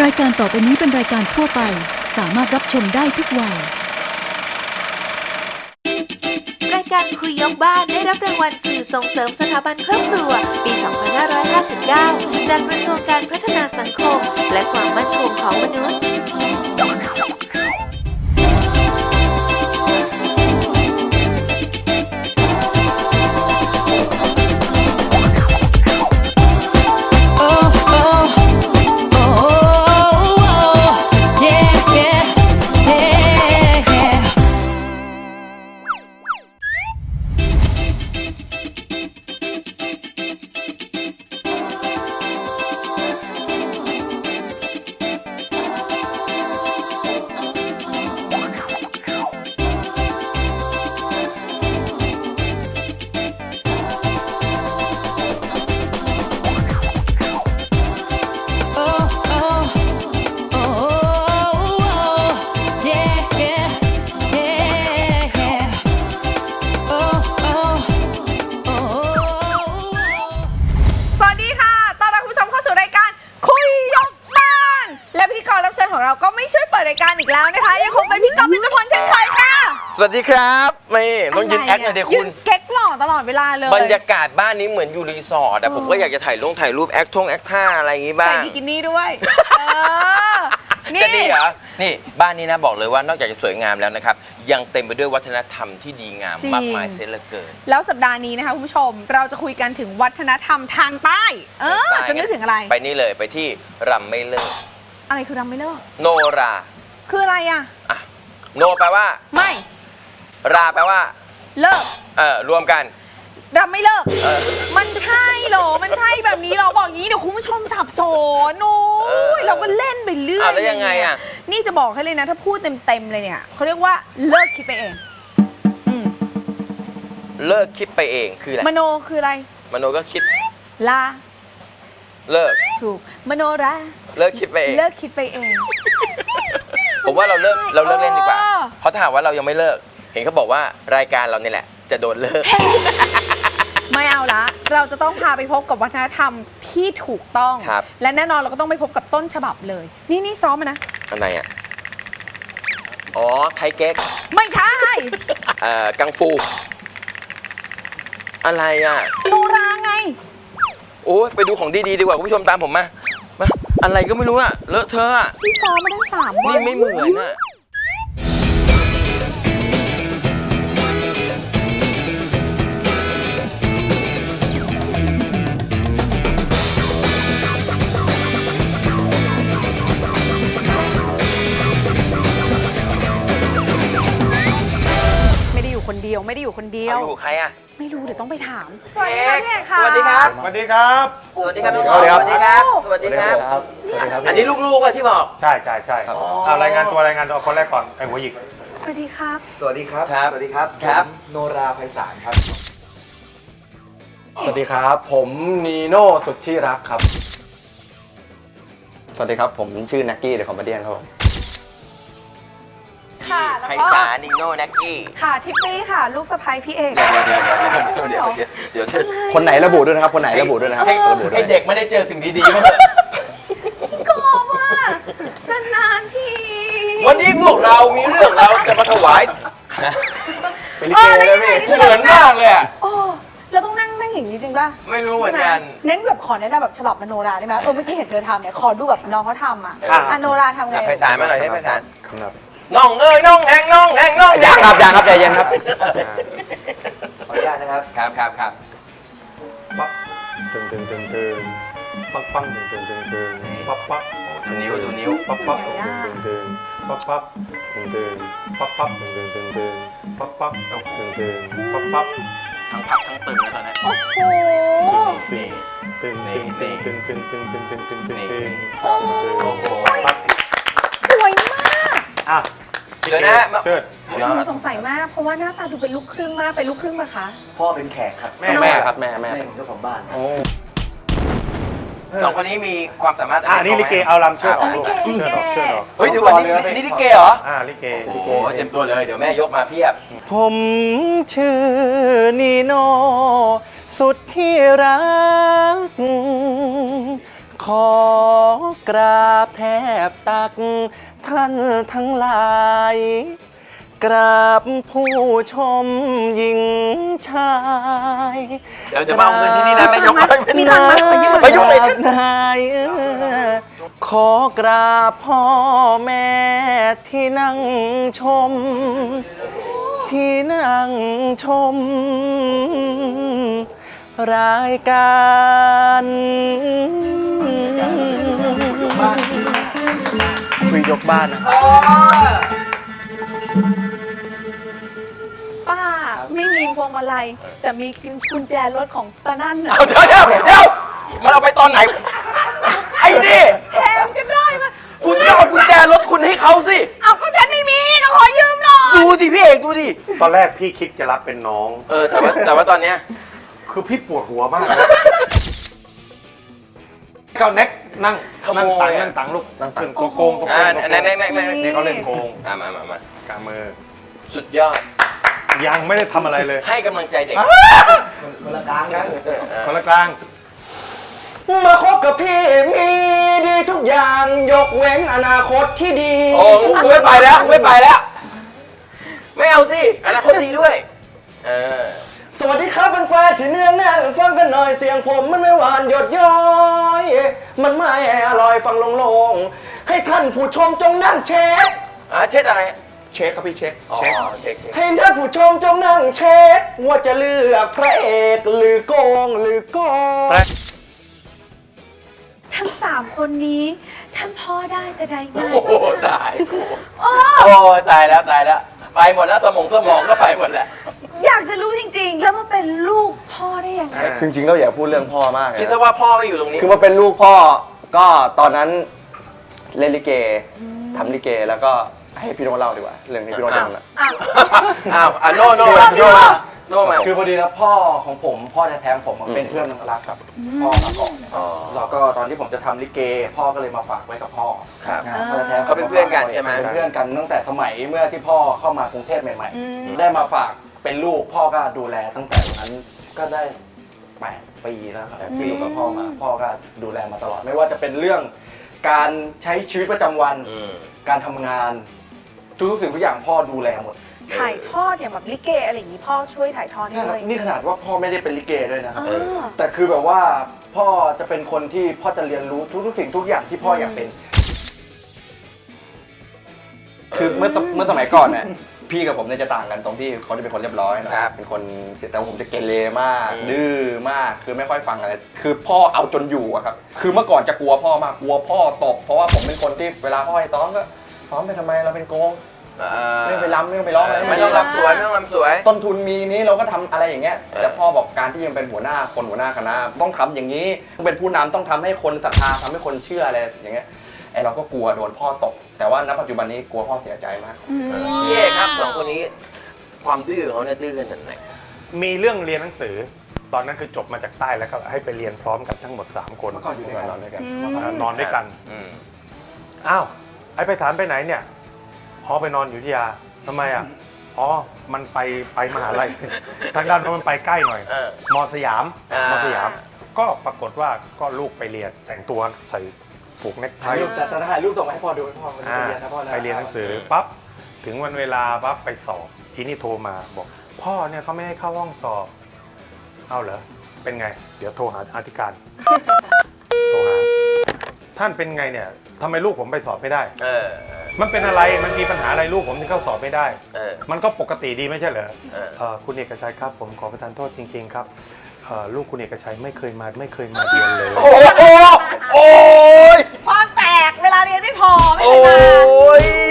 รายการต่อไปนี้เป็นรายการทั่วไป สามารถรับชมได้ทุกวัย รายการคุยยกบ้านได้รับรางวัลสื่อส่งเสริมสถาบันครอบครัว ปี 2559 จากกระทรวงการพัฒนาสังคม และความมั่นคงของมนุษย์ นะคะยังคงเป็นพี่ก๊อฟพิจพลเช่นเคยค่ะสวัสดีครับไม่ต้องยืนแอคหน่อยเดี๋ยวยืคุณนเก๊กหล่อตลอดเวลาเลยบรรยากาศบ้านนี้เหมือนอยู่รีสอร์ทอะผมก็อยากจะถ่ายลงถ่ายรูปแอคทงแอคท่าอะไรอย่างงี้บ้าใส่งบิกินี่ด้วยเออนี่จะดีเหรอ นี่บ้านนี้นะบอกเลยว่านอกจากจะสวยงามแล้วนะครับ ยังเต็มไปด้วยวัฒนธรรมที่ดีงามมากมายเสียเหลือเกิน แล้วสัปดาห์นี้นะคะคุณผู้ชมเราจะคุยกันถึงวัฒนธรรมทางใต้ เออ จะนึกถึงอะไร ไปนี่เลยไปที่รำไม่เลิกอะไรคือรำไม่เลิก โนรา คืออะไรอะอะโนแปลว่า ไม่ ราแปลว่า เลิกเออรวมกันรำไม่เลิก เออ มันใช่เหรอ มันใช่แบบนี้เหรอบอกอย่างนี้เดี๋ยวคุณผู้ชมสับสนโอ้เออยเราก็เล่นไปเรื่อยอ้าวแล้วยังไงอะ นี่จะบอกให้เลยนะ ถ้าพูดเต็มๆเลยเนี่ยเขาเรียกว่าเลิกคิดไปเองอืมเลิกคิดไปเองคืออะไรมโนคืออะไร มโนก็คิด ลา เลิก ถูก มโนรา เลิกคิดไปเอง เลิกคิดไปเอง ผมว่าเราเลิกเราเลิกเล่นดีกว่า เพราะถ้าหากว่าเรายังไม่เลิก เห็นเขาบอกว่ารายการเราเนี่แหละ จะโดนเลิก ไม่เอาละ เราจะต้องพาไปพบกับวัฒนธรรมที่ถูกต้องและแน่นอนเราก็ต้องไปพบกับต้นฉบับเลย นี่นี่ซ้อมนะอะไรอะ อ๋อ ไทยเก๊กไม่ใช่เอ่อกังฟู อะไรอะ โนราไง โอ้ยไปดูของดีดีดีกว่าคุณผู้ชมตามผมมามา อะไรก็ไม่รู้อะ เลอะเธออะซีซ้อมมาได้ 3 วัน นี่ไม่เหมือนอะ ไม่ได้อยู่คนเดียวเอาอยู่ใครอะไม่รู้เดี๋ยวต้องไปถาม สวัสดีค่ะพี่เอกค่ะ สวัสดีครับ สวัสดีครับ สวัสดีครับน้องสวัสดีครับ สวัสดีครับ สวัสดีครับ สวัสดีครับ อันนี้ลูกๆอะที่บอก ใช่ใช่ใช่เอารายงานตัวรายงานตัวคนแรกก่อนไอ้หัวหยิกสวัสดีครับ สวัสดีครับ ครับสวัสดีครับครับ ผมโนราไพศาลครับ สวัสดีครับ ผมนีโน่สุดที่รักครับ สวัสดีครับ ผมชื่อนักกี้เดอะคอมเมดี้ครับผม ค่ะแล้วไพก็ ศาลนิโน่แน็กกี้ค่ะทิปปี้ค่ะ ลูกสะใภ้พี่เอก เดี๋ยวเดี๋ยวเดี๋ยวเดี๋ยวเดี๋ยวเดี๋ยวเดี๋ยวเดี๋ยวคนไหนระบุด้วยนะครับ คนไหนระบุด้วยนะครับให้ระบุด้วยให้เด็กไม่ได้เจอสิ่งดีๆมั้างเถอะกอบอะนานๆทีวันนี้พวกเรามีเรื่องเราจะมาถวายนะเป็นลิเกแล้วพี่เหมือนมากเลยอะโอ้เราต้องนั่งนั่งอย่างนี้จริงป่ะไม่รู้เหมือนกัน เน้นแบบขอแนะนำแบบฉบับมโนราได้ไหมเออเมื่อกี้เห็นเธอทำเนี่ยขอดูแบบน้องเขาทำอะอะอะโนราทำไง ไพศาลมาหน่อยให้ไพศาล ครับ น้องเอ้ยน้องแหงน้องแหงน้องยังครับยังครับใจเย็นครับ ขออนุญาตนะครับครับครับครับปั๊บตึงตึงตึงตึงปังปังตึงตึงตึงตึงปั๊บปั๊บดูนิ้วดูนิ้วปั๊บปั๊บตึงตึงตึงปั๊บปั๊บตึงตึงปั๊บปั๊บตึงตึงตึงตึงปั๊บปั๊บตึงตึงปั๊บปั๊บทั้งพับทั้งตึงเลยตอนนี้โอ้โหนี่ตึงตึงตึงตึงตึงตึงตึงตึงตึงตึงตึงโอ้โหปั๊บสวยมากอะ เดี๋ยวนะมา เชิดเดี๋ยวหนูสงสัยมากเพราะว่าหน้าตาดูเป็นลูกครึ่งมากเป็นลูกครึ่งปะคะพ่อเป็นแขกครับแม่ แม่ครับแม่แม่แม่ของเจ้าของบ้านครับ โอ้ สองคนนี้มีความสามารถอะนี่ลิเกเอาลำเชิดออกลิลูกเกลิเชิดเกออกเชิดออกเฮ้ยเดี๋ยววันนี้นี่ลิเกเหรอ อ่าลิเกโอ้ลิโหเกเต็มตัวเลย เดี๋ยวแม่ยกมาเพียบ ผมชื่อนีโน่สุดที่รัก ขอกราบแทบตัก ท่านทั้งหลาย กราบผู้ชมหญิงชายเดี๋ยวจะมาเอาเงินที่นี่นะแม่ยกมีตังค์ไหมขอยืมไปยุ่งเลยนายเอ้อขอกราบพ่อแม่ที่นั่งชม ที่นั่งชม รายการ คุยยกบ้านนะครับป้าไม่มีพวงมาลัยแต่มีกุญแจรถของตานั่นน่ะเดี๋ยวเดี๋ยวเดี๋ยวมันเอาไปตอนไหน ไอ้นี่แถมกันได้มาคุณก็เอากุญแจรถคุณให้เขาสิ เอาก็ฉันไม่มีก็ขอยืมหน่อยดูสิพี่เอกดูดิ ตอนแรกพี่คิดจะรับเป็นน้อง เออแต่ว่าแต่ว่าตอนเนี้ย คือพี่ปวดหัวมากนะ ก็เน็กนั่งนั่งตังนั่งตังลูกนั่งตังโกโกงโกโกอ่างไหนไหนไหนไหนนี่เขาเล่นโกงอะมามามากางมือ สุดยอด ยังไม่ได้ทำอะไรเลยให้กำลังใจเด็กคนละกลางกันคนละกลาง มาคบกับพี่มีดีทุกอย่างยกเว้นอนาคตที่ดี โอ้กูไม่ไปแล้วกูไม่ไปแล้ว ไม่เอาสิอนาคตดีด้วย เออ สวัสดีครับแฟนๆที่เนืองแน่นฟังกันหน่อยเสียงผมมันไม่หวานหยดย้อย มันไม่อร่อยฟังลงๆ ให้ท่านผู้ชมจงนั่งเช็คอะเช็ดอะไร เช็คครับพี่เช็คอ๋อเช็คเช็คเช็คให้ท่านผู้ชมจงนั่งเช็คว่าจะเลือกพระเอกหรือโกงหรือโกงทั้งสามคนนี้ท่านพ่อได้แต่ใดไงโอ้โหตายโอ้ตายแล้วตายแล้ว ไปหมดแล้วสมองสมองก็ไปหมดแล้ว อยากจะรู้จริง ๆ แล้วมาเป็นลูกพ่อได้ยังไง คือจริงๆเราอย่าพูดเรื่องพ่อมากเลยคิดนะซะว่าพ่อไม่อยู่ตรงนี้ คือมาเป็นลูกพ่อก็ตอนนั้นเล่นลิเกทำลิเกแล้วก็ให้พี่โน้ตเล่าดีกว่าเรื่องนี้พี่โน้ตเล่าละ อะ อ้าวอะโน่โน่โน่โน่มาโน่มา คือพอดีนะพ่อของผมพ่อแท้ๆของผมอะเป็นเพื่อนรักกับพ่อมาก่อนอ๋อแล้วก็ตอนที่ผมจะทำลิเก พ่อก็เลยมาฝากไว้กับพ่อครับอ่าพ่อแท้ๆเขาเป็นเพื่อนกันใช่ไหม เป็นเพื่อนกันตั้งแต่สมัยเมื่อที่พ่อเข้ามากรุงเทพใหม่ อืม ๆ ได้มาฝาก เป็นลูกพ่อก็ดูแลตั้งแต่วันนั้นก็ได้แปดปีแล้วครับที่อยู่กับพ่อมา พ่อก็ดูแลมาตลอด ไม่ว่าจะเป็นเรื่องการใช้ชีวิตประจำวัน อืม การทำงาน ทุกๆสิ่งทุกอย่างพ่อดูแลหมดถ่ายทอดอย่างแบบลิเกอะไรอย่างนี้พ่อช่วยถ่ายทอดใช่ให้คด้รัวบยนี่ขนาดว่าพ่อไม่ได้เป็นลิเกด้วยนะครับ อ่า แต่คือแบบว่าพ่อจะเป็นคนที่พ่อจะเรียนรู้ทุกๆสิ่งทุกอย่างที่พ่ออยากเป็น คือเมื่อสเมื่อสมัยก่อนเนี่ย พี่กับผมเนี่ยจะต่างกันตรงที่เขาจะเป็นคนเรียบร้อยนะครับ เป็นคนแต่ว่าผมจะเกเรมากอืมดื้อมาก คือไม่ค่อยฟังอะไร คือพ่อเอาจนอยู่อะครับ คือเมื่อก่อนจะกลัวพ่อมาก กลัวพ่อตบ เพราะว่าผมเป็นคนที่เวลาพ่อให้ซ้อมก็ซ้อมไปทำไม เราเป็นโกงอ่าไม่ต้องไปรำไม่ต้องไปร้องอะไรไม่ต้องรำสวยไม่ต้องรำสวย ต้นทุนมีนี้เราก็ทำอะไรอย่างเงี้ยเออแต่พ่อบอกการที่ยังเป็นหัวหน้าคนหัวหน้าคณะต้องทำอย่างนี้ต้องเป็นผู้นำต้องทำให้คนศรัทธาทำให้คนเชื่ออะไรอย่างเงี้ย ไอเราก็กลัวโดนพ่อตก แต่ว่าณปัจจุบันนี้กลัวพ่อเสียใจมาก พี่เอกครับสองคนนี้ ความดื้อของเขาเนี่ยดื้อขนาดไหนมีเรื่องเรียนหนังสือ ตอนนั้นคือจบมาจากใต้แล้วก็ให้ไปเรียนพร้อมกันทั้งหมด 3 คนเมื่อก่อนอยู่ด้วยกันนอนด้วยกันอ่านอนด้วยกัน อืมอ้าวไอ้ไปถามไปไหนเนี่ยอ๋อไปนอนอยู่ที่ยาทำไมอะอ๋อมันไปไปมหาลัย ทางด้านเพราะมันไปใกล้หน่อย เออมสยามอ่ามมสยาม ก็ปรากฏว่าก็ลูกไปเรียนแต่งตัวใส่ ผูกเน็กไทถ่ายรูปแต่แต่ถ่ายรูปส่งมาให้พ่อดูให้พ่อไปอ่าเรียนนะพ่อนะไปเรียนหนังสือปั๊บถึงวันเวลาปั๊บไปสอบทีนี่โทรมาบอก พ่อเนี่ยเขาไม่ให้เข้าห้องสอบ เอาเหรอเป็นไง เดี๋ยวโทรหาอธิการ โทรหา ท่านเป็นไงเนี่ยทำไมลูกผมไปสอบไม่ได้ เออ มันเป็นอะไรมันมีปัญหาอะไรลูกผมที่เข้าสอบไม่ได้ เออ มันก็ปกติดีไม่ใช่เหรอเออ เอ่อคุณเอกชัยครับ ผมขอประทานโทษจริง ๆ ครับเอ่อลูกคุณเอกชัยไม่เคยมาไม่เคยมาเรียนเลย โอ้โห โอ้ย ความแตกเวลาเรียนไม่พอไม่โอ้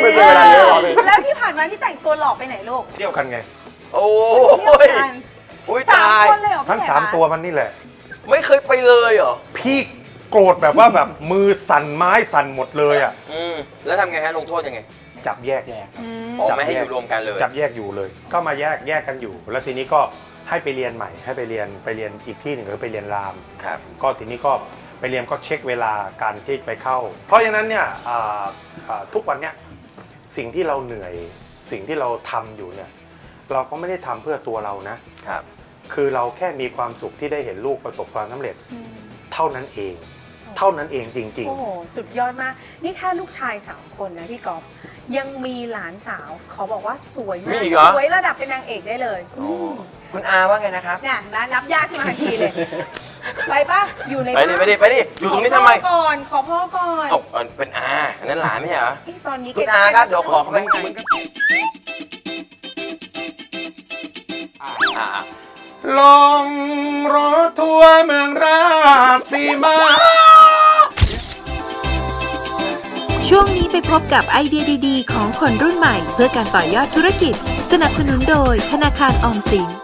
เป็นไรยไม่ใช่เวลาเยอะหรอกพี่ แล้วที่ผ่านมาที่แต่งตัวหลอกไปไหนลูกเที่ยวกันไง โอ้เที่ยวยกันอุ้ยสามตายคนเลยเหรอทั้งพี่สามเอกคะตัวมันนี่แหละ ไม่เคยไปเลยเหรอ พี่โกรธแบบว่าแบบมือสั่นไม้สั่นหมดเลยอะ อืม แล้วทำไงฮะ ลงโทษยังไงจับแยก อืมอ๋อไม่ให้อยู่รวมกันเลย จับแยกอยู่เลย ก็มาแยกแยกกันอยู่ แล้วทีนี้ก็ให้ไปเรียนใหม่ ให้ไปเรียนไปเรียนอีกที่หนึ่งคือไปเรียนราม ครับ ก็ทีนี้ก็ ไปเรียนก็เช็คเวลาการที่ไปเข้า เพราะฉะนั้นเนี่ยอ่าอ่าทุกวันเนี่ยสิ่งที่เราเหนื่อยสิ่งที่เราทำอยู่เนี่ยเราก็ไม่ได้ทำเพื่อตัวเรานะครับคือเราแค่มีความสุขที่ได้เห็นลูกประสบความสำเร็จอืมเท่านั้นเอง เท่านั้นเองจริงโอ้โหสุดยอดมาก นี่แค่ลูกชายสามคนนะพี่ก๊อฟยังมีหลานสาวเขาบอกว่าสวยมีมากอีกเหรอสวยระดับเป็นนางเอกได้เลยโอ้คุณอาว่าไงนะครับเนี่ยนะนับยากขึ้นมาทันทีเลย ไปปะอยู่ในไปดิไปดิไปดิอยู่ตรงนี้ทำไมขอพ่อก่อนขอพ่อก่อนเอ้าเอ่อเป็นอาอันนั้นหลานไม่ใช่เหรอ เอ๊ะตอนนี้คุณแกอาครับเดี๋ยวขอเข้าไปข้างในอ่าๆลองรถทัวร์เมืองราชสีมา ช่วงนี้ไปพบกับไอเดียดี ๆ ของคนรุ่นใหม่ เพื่อการต่อยอดธุรกิจ สนับสนุนโดยธนาคารออมสิน